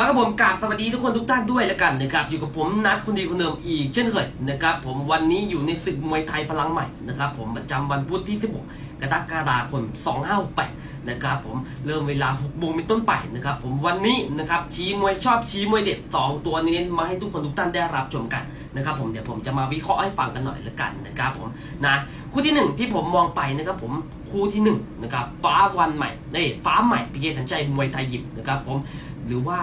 มากับผมกราบสวัสดีทุกคนทุกท่านด้วยแล้วกันนะครับอยู่กับผมนัดคนดีคนเดิมอีกเช่นเคยนะครับผมวันนี้อยู่ในศึกมวยไทยพลังใหม่นะครับผมประจำวันพุธที่ 16 กรกฎาคม 2568นะครับผมเริ่มเวลา6โมงเป็นต้นไปนะครับผมวันนี้นะครับชี้มวยชอบชี้มวยเด็ด 2 ตัวนี้มาให้ทุกคนทุกท่านได้รับชมกันนะครับผมเดี๋ยวผมจะมาวิเคราะห์ให้ฟังกันหน่อยละกันนะครับผมนะคู่ที่หนึ่งที่ผมมองไปนะครับผมคู่ที่หนึ่งนะครับฟ้าวันใหม่เอ้ฟ้าใหม่พีเกสัญชัยมวยไทยยิมนะครับผม หรือว่า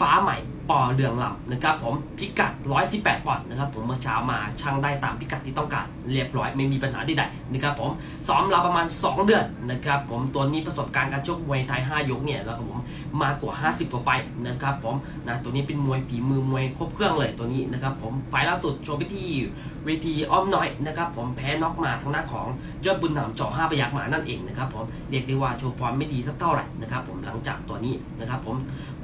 ฟ้าใหม่ ปอเรืองลำนะครับผมพิกัด 118ปอนด์นะครับผมเมื่อเช้ามาช่างได้ตามพิกัดที่ต้องการเรียบร้อยไม่มีปัญหาใดๆนะครับผมซ้อมเราประมาณ 2 เดือนนะครับผมตัวนี้ประสบการณ์การชกมวยไทย 5 ยกเนี่ยแล้วครับผมมากกว่า 50 กว่าไฟนะครับผมนะตัวนี้เป็นมวยฝีมือมวยครบเครื่องเลยตัวนี้นะครับผมไฟล่าสุดโชว์ไปที่เวทีอ้อมน้อยนะครับผมแพ้น็อกมาทางด้าของยอดบุญนำจ่อห้าพยักหมานั่นเองนะครับผมเรียกได้ว่าโชว์ฟอร์มไม่ดีสักเท่าไหร่นะครับผมหลังจากตัวนี้นะครับผม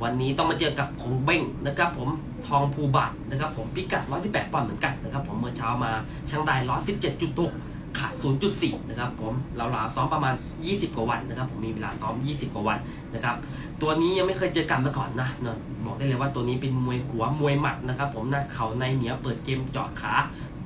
วันนี้ต้องมาเจอกับคงเบ้งนะครับผมทองภูบัตนะครับผมพิกัด 118ปอนด์เหมือนกันนะครับผมเมื่อเช้ามาช่างได้117.6 ขาด 0.4 นะครับผมเราลาซ้อมประมาณ 20 กว่าวันนะครับ ผมมีเวลาซ้อม 20 กว่าวันนะครับ ตัวนี้ยังไม่เคยเจอกันมาก่อนนะเนะบอกได้เลยว่าตัวนี้เป็นมวยหัวมวยหมัดนะครับ ผมหน้าเข่าในเหนียวเปิดเกมเจาะขา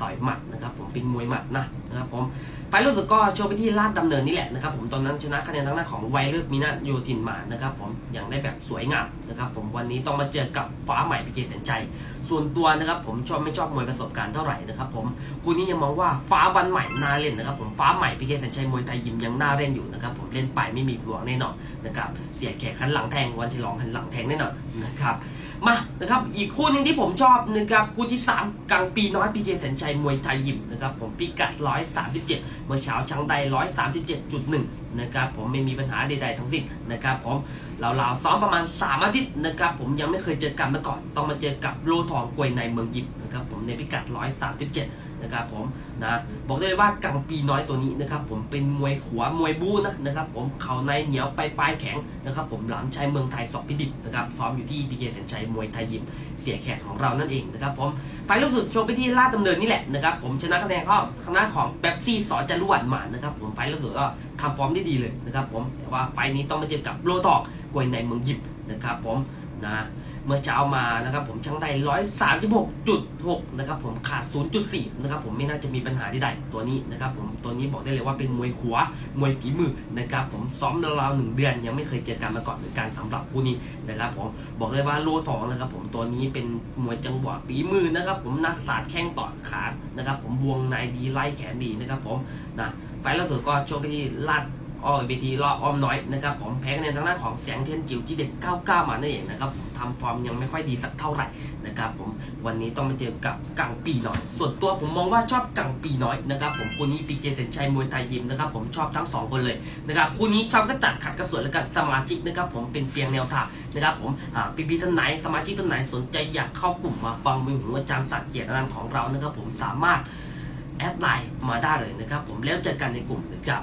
ต่อยหมัดนะครับ ผมเป็นมวยหมัดนะนะครับผมไฟล์ล่าสุดก็โชว์ไปที่ลาดดำเนินนี่แหละนะครับ ผมตอนนั้นชนะคะแนนทางด้าของไวเลิศมีนาโยธินมานะครับ ผมอย่างได้แบบสวยงามนะครับ ผมวันนี้ต้องมาเจอกับฟ้าใหม่พีเกสัญชัย ส่วนตัวนะครับผมชอบไม่ชอบมวยประสบการณ์เท่าไหร่นะครับผมคู่นี้ยังมองว่าฟ้าวันใหม่น่าเล่นนะครับผมฟ้าใหม่พีเกสัญชัยมวยไทยยิมยังน่าเล่นอยู่นะครับผมเล่นไปไม่มีหลวงแน่นอนนะครับเสียแขกขันหลังแทงวันฉลองหันหลังแทงแน่นอนนะครับมานะครับอีกคู่หนึ่งที่ผมชอบนะครับคู่ที่ 3 กลางปีน้อยพีเกสัญชัยมวยไทยยิมนะครับผมพิกัด 137 เมื่อเช้าช่างได้137.1 นะครับผมไม่มีปัญหาใดๆทั้งสิ้นนะครับผมเราลาวๆซ้อมประมาณ 3 อาทิตย์นะครับผมยังไม่เคยเจอกันมาก่อน ต้องมาเจอกับโลทองกวยในเมืองยิมนะครับผมในพิกัด 137 นะครับผมนะบอกได้เลยว่ากลางปีน้อยตัวนี้นะครับผมเป็นมวยขัวมวยบู๊นะนะครับผมเข่าในเหนียวไปปลายแข็งนะครับผมหลามชัยเมืองไทยสอบพิดิบนะครับซ้อมอยู่ที่พีเสัญชัยมวยไทยยิมเสียแขกของเรานั่นเองนะครับผมไฟล์ล่าสุดโชว์ไปที่ลาดดำเนินนี่แหละนะครับผมชนะคะแนนข้าคณะของเป๊ปซี่สอจารุวันมานนะครับผมไฟล์ล่าสุดก็ทำฟอร์มได้ดีเลยนะครับผมแต่ว่าไฟล์นี้ต้องมาเจอกับโลทอกกวยในเมืองยิมนะครับผม นะ เมื่อเช้ามานะครับผมช่างได้136.6นะครับผมขาด0.4นย์จุดสี่นะครับผมไม่น่าจะมีปัญหาใดๆตัวนี้นะครับผมตัวนี้บอกได้เลยว่าเป็นมวยขวามวยฝีมือนะครับผมซ้อมราวๆหนึ่งเดือน ยังไม่เคยเจอกันมาก่อนเหมือนกันสำหรับคู่นี้นะครับผมบอกเลยว่าโลทองนะครับผมตัวนี้เป็นมวยจังหวะฝีมือนะครับผมนักสาดแข้งต่อขานะครับผมวงในดีไล่แขนดีนะครับผมนะไฟล์ล่าสุดก็โชคไปที่ลาด อ้อเวทีรอบอ้อมน้อยนะครับผมแพ้คะแนนทางด้านของแสงเทียนจิ๋วที่เด็ก 99 มานั่นเองนะครับผมทำฟอร์มยังไม่ค่อยดีสักเท่าไหร่นะครับผมวันนี้ต้องมาเจอกับกังปีน้อย ส่วนตัวผมมองว่าชอบกังปีน้อยนะครับผมคู่นี้ปีเจเซนชัยมวยไทยยิมนะครับผมชอบทั้งสองคนเลยนะครับคู่นี้ชอบก็จัดขัดกระสวยแล้วกันสมาชิกนะครับผมเป็นเพียงแนวทางนะครับผมหากพี่ท่านไหนสมาชิกท่านไหนสนใจอยากเข้ากลุ่มมาฟังมือของอาจารย์สักเกียรติอนันของเรานะครับผมสามารถแอดไลน์มาได้เลยนะครับผมแล้วเจอกันในกลุ่มนะครับ